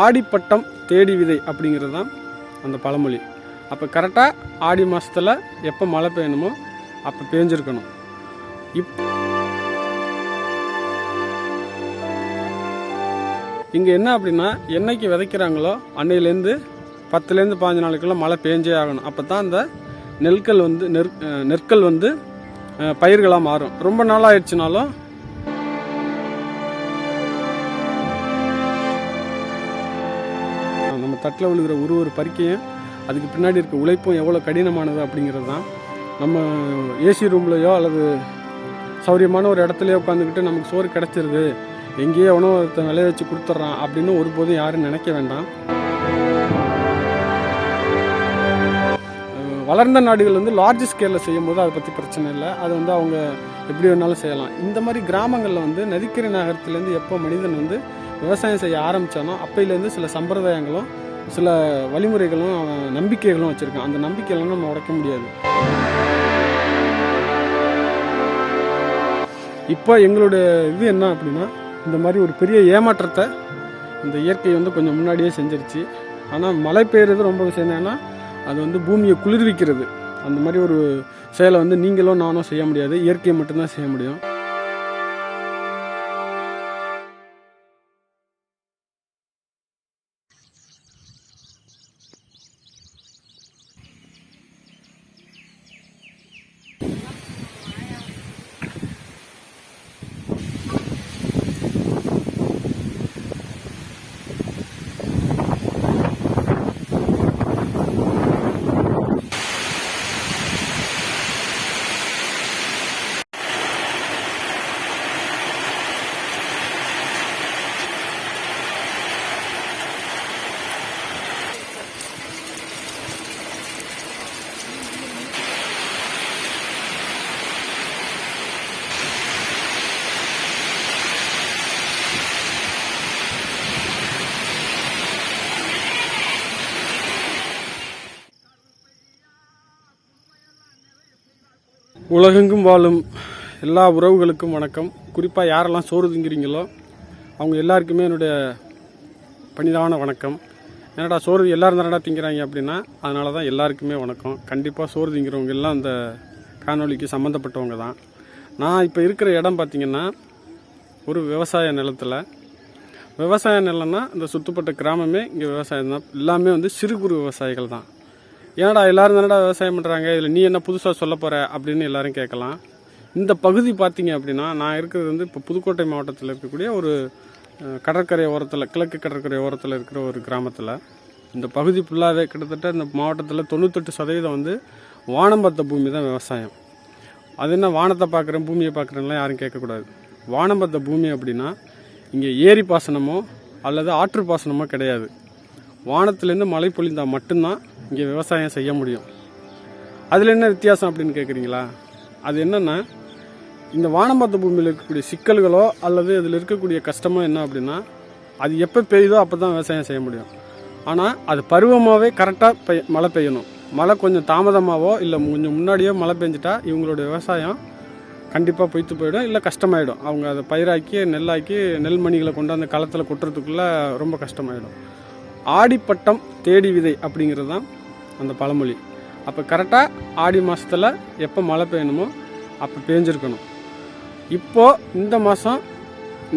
ஆடிப்பட்டம் தேடி விதை அப்படிங்கிறது தான் அந்த பழமொழி. அப்போ கரெக்டாக ஆடி மாதத்தில் எப்போ மழை பெய்யணுமோ அப்போ பேஞ்சிருக்கணும். இப் இங்கே என்ன அப்படின்னா என்னைக்கு விதைக்கிறாங்களோ அன்னையிலேருந்து பத்துலேருந்து பாஞ்சு நாளைக்குள்ளே மழை பேஞ்சே ஆகணும். அப்போ தான் அந்த நெற்கள் வந்து நெற் நெற்கள் வந்து பயிர்களாக மாறும். ரொம்ப நாளாக ஆயிடுச்சுனாலும் தட்டில் விழுகிற ஒரு ஒரு பறிக்கையும் அதுக்கு பின்னாடி இருக்க உழைப்பும் எவ்வளோ கடினமானது அப்படிங்கிறது தான். நம்ம ஏசி ரூம்லையோ அல்லது சௌரியமான ஒரு இடத்துலையோ உட்காந்துக்கிட்டு நமக்கு சோறு கிடச்சிருது. எங்கேயோ உணவு ஒருத்தன் விளைய வச்சு கொடுத்துட்றான் அப்படின்னு ஒருபோதும் யாரும் நினைக்க வேண்டாம். வளர்ந்த நாடுகள் வந்து லார்ஜ் ஸ்கேலில் செய்யும்போது அதை பற்றி பிரச்சனை இல்லை. அது வந்து அவங்க எப்படி வேணாலும் செய்யலாம். இந்த மாதிரி கிராமங்களில் வந்து நதிக்கரை நகரத்துலேருந்து எப்போ மனிதன் வந்து விவசாயம் செய்ய ஆரம்பித்தானோ அப்பையிலேருந்து சில சம்பிரதாயங்களும் சில வழிமுறைகளும் அவன் நம்பிக்கைகளும் வச்சுருக்கான் அந்த நம்பிக்கையெல்லாம் நம்ம உடைக்க முடியாது. இப்போ எங்களுடைய இது என்ன அப்படின்னா இந்த மாதிரி ஒரு பெரிய ஏமாற்றத்தை இந்த இயற்கை வந்து கொஞ்சம் முன்னாடியே செஞ்சிருச்சு. ஆனால் மழை பெய்யுறது ரொம்ப விஷயம் ஏன்னா அது வந்து பூமியை குளிர்விக்கிறது. அந்த மாதிரி ஒரு செயலை வந்து நீங்களும் நானும் செய்ய முடியாது. இயற்கையை மட்டும்தான் செய்ய முடியும். உலகெங்கும் வாழும் எல்லா உறவுகளுக்கும் வணக்கம். குறிப்பாக யாரெல்லாம் சோறு திங்கிறீங்களோ அவங்க எல்லாருக்குமே என்னுடைய பணிதான வணக்கம். என்னடா சோறு எல்லோரும் தானடா திங்கிறாங்க அப்படின்னா அதனால தான் எல்லாருக்குமே வணக்கம். கண்டிப்பாக சோறு திங்கிறவங்க எல்லாம் அந்த காணொளிக்கு சம்மந்தப்பட்டவங்க தான். நான் இப்போ இருக்கிற இடம் பார்த்திங்கன்னா ஒரு விவசாய நிலத்தில். விவசாய நிலம்னா இந்த சுற்றுப்பட்ட கிராமமே இங்கே விவசாயம் தான். எல்லாமே வந்து சிறு குறு விவசாயிகள் தான். ஏன்டா எல்லாரும் தானடா விவசாயம் பண்ணுறாங்க இதில் நீ என்ன புதுசாக சொல்ல போகிற அப்படின்னு எல்லாரும் கேட்கலாம். இந்த பகுதி பார்த்தீங்க அப்படின்னா நான் இருக்கிறது வந்து இப்போ புதுக்கோட்டை மாவட்டத்தில் இருக்கக்கூடிய ஒரு கடற்கரை ஓரத்தில் கிழக்கு கடற்கரை ஓரத்தில் இருக்கிற ஒரு கிராமத்தில். இந்த பகுதி ஃபுல்லாகவே கிட்டத்தட்ட இந்த மாவட்டத்தில் தொண்ணூத்தெட்டு சதவீதம் வந்து வானம் பார்த்த பூமி தான் விவசாயம். அது என்ன வானத்தை பார்க்குறேன் பூமியை பார்க்குறேன்லாம் யாரும் கேட்கக்கூடாது. வானம் பார்த்த பூமி அப்படின்னா இங்கே ஏரி பாசனமோ அல்லது ஆற்று பாசனமோ கிடையாது. வானத்துலேருந்து மழை பொழிந்தால் மட்டும்தான் இங்கே விவசாயம் செய்ய முடியும். அதில் என்ன வித்தியாசம் அப்படின்னு கேட்குறீங்களா அது என்னென்னா இந்த வானம்பாத்த பூமியில் இருக்கக்கூடிய சிக்கல்களோ அல்லது அதில் இருக்கக்கூடிய கஷ்டமோ என்ன அப்படின்னா அது எப்போ பெய்யுதோ அப்போ தான் விவசாயம் செய்ய முடியும். ஆனால் அது பருவமாகவே கரெக்டாக பெய் மழை பெய்யணும். மழை கொஞ்சம் தாமதமாகவோ இல்லை கொஞ்சம் முன்னாடியோ மழை பெஞ்சிட்டா இவங்களோட விவசாயம் கண்டிப்பாக பொய்த்து போயிடும் இல்லை கஷ்டமாயிடும். அவங்க அதை பயிராக்கி நெல்லாக்கி நெல் மணிகளை கொண்டு அந்த களத்தில் கொட்டுறதுக்குள்ளே ரொம்ப கஷ்டமாயிடும். ஆடிப்பட்டம் தேடி விதை அப்படிங்கிறது தான் அந்த பழமொழி. அப்போ கரெக்டாக ஆடி மாதத்தில் எப்போ மழை பெய்யணுமோ அப்போ பேஞ்சிருக்கணும். இப்போது இந்த மாதம்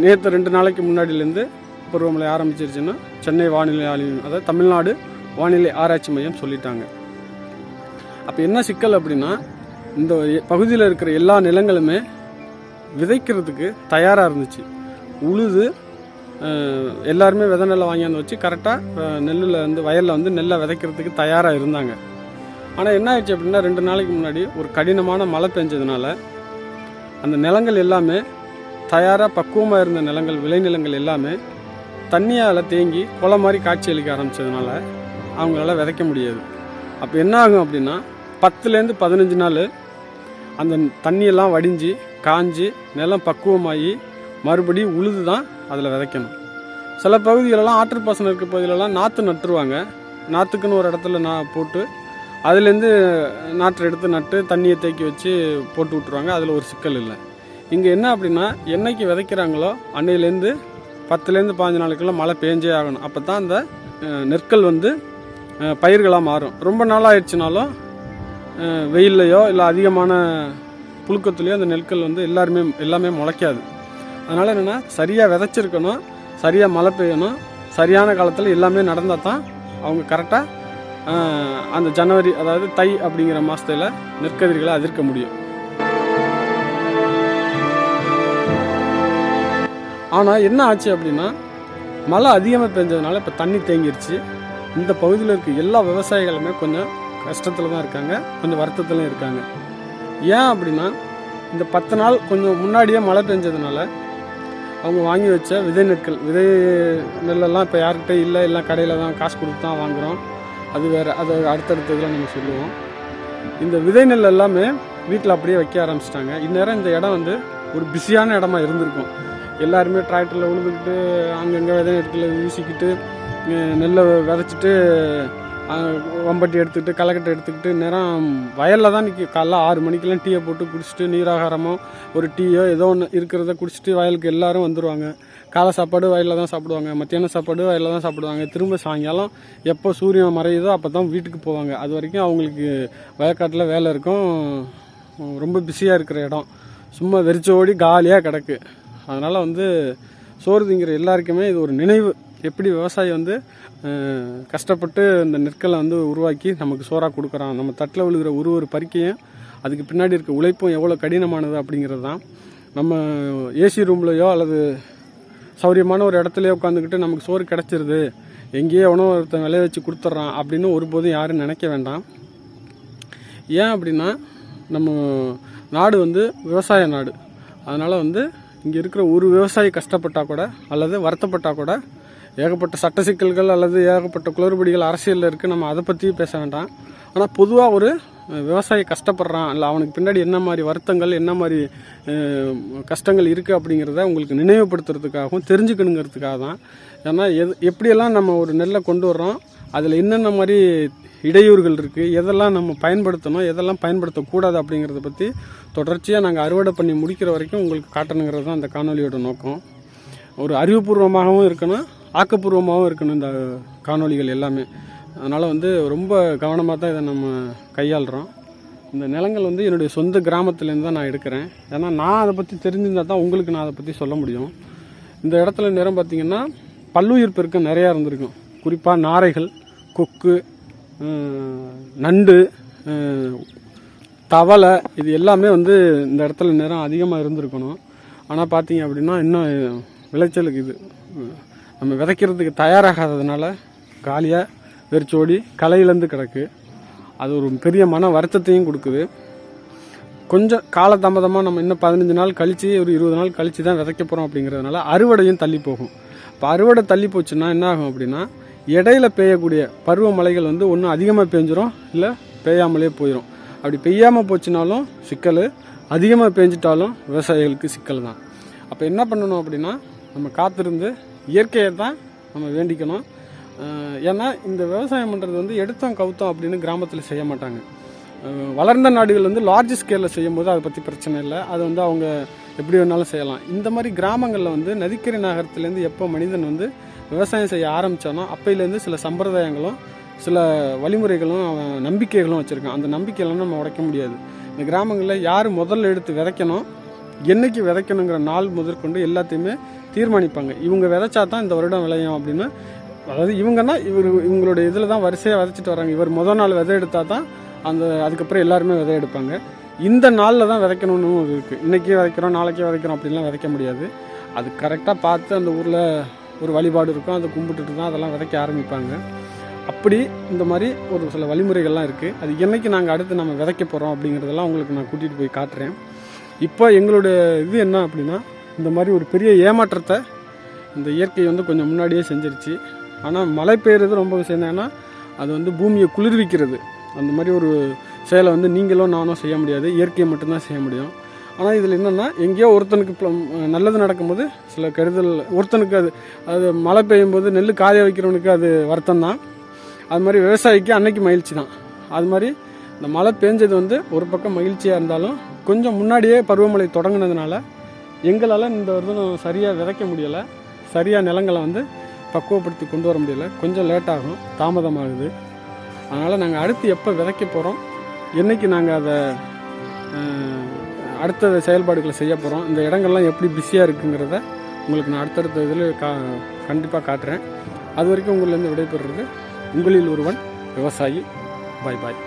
நேற்று ரெண்டு நாளைக்கு முன்னாடியிலேருந்து பருவமழை ஆரம்பிச்சிருச்சுன்னா சென்னை வானிலை ஆய்வு அதாவது தமிழ்நாடு வானிலை ஆராய்ச்சி மையம் சொல்லிட்டாங்க. அப்போ என்ன சிக்கல் அப்படின்னா இந்த பகுதியில் இருக்கிற எல்லா நிலங்களுமே விதைக்கிறதுக்கு தயாராக இருந்துச்சு. உழுது எல்லாருமே விதை நெல்லை வாங்கியாந்து வச்சு கரெக்டாக நெல்லில் வந்து வயலில் வந்து நெல்லை விதைக்கிறதுக்கு தயாராக இருந்தாங்க. ஆனால் என்ன ஆயிடுச்சு அப்படின்னா ரெண்டு நாளைக்கு முன்னாடி ஒரு கடினமான மழை பெஞ்சதுனால அந்த நிலங்கள் எல்லாமே தயாராக பக்குவமாக இருந்த நிலங்கள் விளைநிலங்கள் எல்லாமே தண்ணியால் தேங்கி குளம் மாதிரி காட்சி அளிக்க ஆரம்பிச்சதுனால அவங்களால விதைக்க முடியாது. அப்போ என்ன ஆகும் அப்படின்னா பத்துலேருந்து பதினஞ்சு நாள் அந்த தண்ணியெல்லாம் வடிஞ்சு காஞ்சி நிலம் பக்குவமாகி மறுபடியும் உழுது தான் அதில் விதைக்கணும். சில பகுதிகளெல்லாம் ஆற்றுப்பாசனம் இருக்க பகுதியிலலாம் நாற்று நட்டுருவாங்க. நாற்றுக்குன்னு ஒரு இடத்துல நான் போட்டு அதுலேருந்து நாற்றை எடுத்து நட்டு தண்ணியை தேக்கி வச்சு போட்டு விட்ருவாங்க அதில் ஒரு சிக்கல் இல்லை. இங்கே என்ன அப்படின்னா என்னைக்கு விதைக்கிறாங்களோ அன்னையிலேருந்து பத்துலேருந்து பாஞ்சு நாளுக்குள்ள மழை பேஞ்சே ஆகணும். அப்போ தான் அந்த நெற்கள் வந்து பயிர்களாக மாறும். ரொம்ப நாளாகிடுச்சுனாலும் வெயில்லையோ இல்லை அதிகமான புழுக்கத்துலேயோ அந்த நெற்கள் வந்து எல்லாருமே எல்லாமே முளைக்காது. அதனால் என்னென்னா சரியாக விதைச்சிருக்கணும் சரியாக மழை பெய்யணும் சரியான காலத்தில் எல்லாமே நடந்தால் தான் அவங்க கரெக்டாக அந்த ஜனவரி அதாவது தை அப்படிங்கிற மாதத்தில் நெற்கதிர்களை அதிர்க்க முடியும். ஆனால் என்ன ஆச்சு அப்படின்னா மழை அதிகமாக பெஞ்சதுனால இப்போ தண்ணி தேங்கிருச்சு. இந்த பகுதியில் இருக்க எல்லா விவசாயிகளுமே கொஞ்சம் கஷ்டத்தில் தான் இருக்காங்க கொஞ்சம் வருத்தத்திலும் இருக்காங்க. ஏன் அப்படின்னா இந்த பத்து நாள் கொஞ்சம் முன்னாடியே மழை பெஞ்சதுனால அவங்க வாங்கி வச்ச விதை நெற்கள். விதை நெல்லெல்லாம் இப்போ யார்கிட்ட இல்லை. எல்லாம் கடையில் தான் காசு கொடுத்து தான் வாங்குகிறோம் அது வேறு அது அடுத்தடுத்ததுலாம் நம்ம சொல்லுவோம். இந்த விதை நெல் எல்லாமே வீட்டில் அப்படியே வைக்க ஆரம்பிச்சிட்டாங்க. இந்நேரம் இந்த இடம் வந்து ஒரு பிஸியான இடமா இருந்திருக்கும். எல்லாருமே டிராக்டரில் உழுதுக்கிட்டு அங்கங்கே விதை நெற்களை வீசிக்கிட்டு நெல்லை விதைச்சிட்டு வம்பட்டி எடுத்துக்கிட்டு களைக்கட்டை எடுத்துக்கிட்டு நேரம் வயலில் தான் நிற்கி காலைல ஆறு மணிக்கெல்லாம் டீயை போட்டு குடிச்சிட்டு நீராகாரமோ ஒரு டீயோ ஏதோ ஒன்று இருக்கிறத குடிச்சிட்டு வயலுக்கு எல்லாரும் வந்துடுவாங்க காலை சாப்பாடு வயலில் தான் சாப்பிடுவாங்க. மத்தியான சாப்பாடு வயலில் தான் சாப்பிடுவாங்க. திரும்ப சாயங்காலம் எப்போ சூரியன் மறையுதோ அப்போ தான் வீட்டுக்கு போவாங்க. அது வரைக்கும் அவங்களுக்கு வயக்காட்டில் வேலை இருக்கும். ரொம்ப பிஸியாக இருக்கிற இடம். சும்மா வெறிச்சோடி காலியாக கிடக்கு. அதனால் வந்து சோறு திங்கிற எல்லாருக்குமே இது ஒரு நினைவு. எப்படி விவசாயி வந்து கஷ்டப்பட்டு இந்த நெற்களை வந்து உருவாக்கி நமக்கு சோறாக கொடுக்குறான். நம்ம தட்டில் விழுகிற ஒரு ஒரு பறிக்கையும் அதுக்கு பின்னாடி இருக்க உழைப்பும் எவ்வளோ கடினமானது அப்படிங்கிறது தான். நம்ம ஏசி ரூம்லையோ அல்லது சௌரியமான ஒரு இடத்துலையோ உட்காந்துக்கிட்டு நமக்கு சோறு கிடச்சிருது. எங்கேயோ எவனோ ஒருத்தன் விளைய வச்சு கொடுத்துட்றான் அப்படின்னு ஒருபோதும் யாரும் நினைக்க வேண்டாம். ஏன் அப்படின்னா நம்ம நாடு வந்து விவசாய நாடு. அதனால் வந்து இங்கே இருக்கிற ஒரு விவசாயி கஷ்டப்பட்டால் கூட அல்லது வருத்தப்பட்டால் கூட ஏகப்பட்ட சட்ட சிக்கல்கள் அல்லது ஏகப்பட்ட குளறுபடிகள் அரசியலில் இருக்குது நம்ம அதை பற்றி பேச வேண்டாம். ஆனால் பொதுவாக ஒரு விவசாயி கஷ்டப்படுறான். இல்லை அவனுக்கு பின்னாடி என்ன மாதிரி வருத்தங்கள் என்ன மாதிரி கஷ்டங்கள் இருக்குது அப்படிங்கிறத உங்களுக்கு நினைவுபடுத்துறதுக்காகவும் தெரிஞ்சுக்கணுங்கிறதுக்காக தான். ஏன்னா எது எப்படியெல்லாம் நம்ம ஒரு நெல்லை கொண்டு வர்றோம் அதில் என்னென்ன மாதிரி இடையூறுகள் இருக்குது எதெல்லாம் நம்ம பயன்படுத்தணும் எதெல்லாம் பயன்படுத்தக்கூடாது அப்படிங்கிறத பற்றி தொடர்ச்சியாக நாங்கள் அறுவடை பண்ணி முடிக்கிற வரைக்கும் உங்களுக்கு காட்டணுங்கிறது தான் அந்த காணொலியோட நோக்கம். ஒரு அறிவுபூர்வமாகவும் இருக்கணும். ஆக்கப்பூர்வமாகவும் இருக்கணும் இந்த காணொளிகள் எல்லாமே. அதனால் வந்து ரொம்ப கவனமாக தான் இதை நம்ம கையாளுறோம். இந்த நிலங்கள் வந்து என்னுடைய சொந்த கிராமத்துலேருந்து தான் நான் எடுக்கிறேன். ஏன்னா நான் அதை பற்றி தெரிஞ்சிருந்தால் தான் உங்களுக்கு நான் அதை பற்றி சொல்ல முடியும். இந்த இடத்துல நேரம் பார்த்திங்கன்னா பல்லுயிர் பெருக்கம் நிறையா இருந்திருக்கும். குறிப்பாக நாரைகள் கொக்கு நண்டு தவளை இது எல்லாமே வந்து இந்த இடத்துல நேரம் அதிகமாக இருந்திருக்கணும். ஆனால் பார்த்தீங்க அப்படின்னா இன்னும் விளைச்சலுக்கு இது. நம்ம விதைக்கிறதுக்கு தயாராகாததுனால காலியாக வெறிச்சோடி களையிலேருந்து கிடக்கு. அது ஒரு பெரிய மன வருத்தத்தையும் கொடுக்குது. கொஞ்சம் காலதாமதமாக நம்ம இன்னும் பதினஞ்சு நாள் கழித்து ஒரு இருபது நாள் கழித்து தான் விதைக்க போகிறோம் அப்படிங்கிறதுனால அறுவடையும் தள்ளி போகும். இப்போ அறுவடை தள்ளி போச்சுன்னா என்ன ஆகும் அப்படின்னா இடையில பெய்யக்கூடிய பருவமழைகள் வந்து ஒன்று அதிகமாக பெஞ்சிரும் இல்லை பெய்யாமலே போயிடும் அப்படி பெய்யாமல் போச்சுனாலும் சிக்கல். அதிகமாக பெஞ்சிட்டாலும் விவசாயிகளுக்கு சிக்கல் தான். அப்போ என்ன பண்ணணும் அப்படின்னா நம்ம காத்திருந்து இயற்கையை தான் நம்ம வேண்டிக்கணும். ஏன்னா இந்த விவசாயம் பண்ணுறது வந்து எடுத்தோம் கவுத்தோம் அப்படின்னு கிராமத்தில் செய்ய மாட்டாங்க. வளர்ந்த நாடுகள் வந்து லார்ஜ் ஸ்கேலில் செய்யும்போது அதை பற்றி பிரச்சனை இல்லை. அது வந்து அவங்க எப்படி வேணாலும் செய்யலாம். இந்த மாதிரி கிராமங்களில் வந்து நதிக்கரை நகரத்துலேருந்து எப்போ மனிதன் வந்து விவசாயம் செய்ய ஆரம்பித்தானோ அப்பையிலேருந்து சில சம்பிரதாயங்களும் சில வழிமுறைகளும் அவன் நம்பிக்கைகளும் வச்சுருக்கான். அந்த நம்பிக்கையெல்லாம் நம்ம உடைக்க முடியாது. இந்த கிராமங்களில் யார் முதல்ல எடுத்து விதைக்கணும் என்னைக்கு விதைக்கணுங்கிற நாள் முதற்கொண்டு எல்லாத்தையுமே தீர்மானிப்பாங்க. இவங்க விதைச்சா தான் இந்த வருடம் விளையும் அப்படின்னு. அதாவது இவங்கன்னா இவர் இவங்களுடைய இதில் தான் வரிசையாக விதைச்சிட்டு வராங்க. இவர் முதல் நாள் விதை எடுத்தால் தான் அந்த அதுக்கப்புறம் எல்லாருமே விதை எடுப்பாங்க. இந்த நாளில் தான் விதைக்கணும்னு இருக்குது இன்றைக்கே விதைக்கிறோம் நாளைக்கே விதைக்கிறோம் அப்படின்லாம் விதைக்க முடியாது. அது கரெக்டாக பார்த்து அந்த ஊரில் ஒரு வழிபாடு இருக்கும். அதை கும்பிட்டுட்டு தான் அதெல்லாம் விதைக்க ஆரம்பிப்பாங்க. அப்படி இந்த மாதிரி ஒரு சில வழிமுறைகள்லாம் இருக்குது அது என்னைக்கு நாங்கள் அடுத்து நம்ம விதைக்க போகிறோம் அப்படிங்கிறதெல்லாம் உங்களுக்கு நான் கூட்டிகிட்டு போய் காட்டுறேன். இப்போ எங்களுடைய இது என்ன அப்படின்னா இந்த மாதிரி ஒரு பெரிய ஏமாற்றத்தை இந்த இயற்கை வந்து கொஞ்சம் முன்னாடியே செஞ்சிருச்சு. ஆனால் மழை பெய்யுறது ரொம்ப விஷயம் என்னன்னா அது வந்து பூமியை குளிர்விக்கிறது. அந்த மாதிரி ஒரு செயலை வந்து நீங்களும் நானும் செய்ய முடியாது. இயற்கையை மட்டும்தான் செய்ய முடியும். ஆனால் இதில் என்னென்னா எங்கேயோ ஒருத்தனுக்கு நல்லது நடக்கும்போது சில கெடுதல் ஒருத்தனுக்கு அது அது மழை பெய்யும் போது நெல் காய வைக்கிறவனுக்கு அது வருத்தம் தான் அது மாதிரி விவசாயிக்கு அன்னைக்கு மகிழ்ச்சி தான். அது மாதிரி இந்த மழை பெஞ்சது வந்து ஒரு பக்கம் மகிழ்ச்சியாக இருந்தாலும் கொஞ்சம் முன்னாடியே பருவமழை தொடங்கினதுனால எங்களால் இந்த வருடம் சரியாக விதைக்க முடியலை. சரியாக நிலங்களை வந்து பக்குவப்படுத்தி கொண்டு வர முடியல. கொஞ்சம் லேட் ஆகும். தாமதமாகுது. அதனால் நாங்கள் அடுத்து எப்போ விதைக்க போகிறோம் என்னைக்கு நாங்கள் அதை அடுத்த செயல்பாடுகளை செய்ய போகிறோம் இந்த இடங்கள்லாம் எப்படி பிஸியாக இருக்குங்கிறத உங்களுக்கு நான் அடுத்தடுத்த இதில் கா கண்டிப்பாக காட்டுறேன். அது வரைக்கும் உங்களிலேருந்து விடைபெறுறது உங்களில் ஒருவன் விவசாயி. பாய் பாய்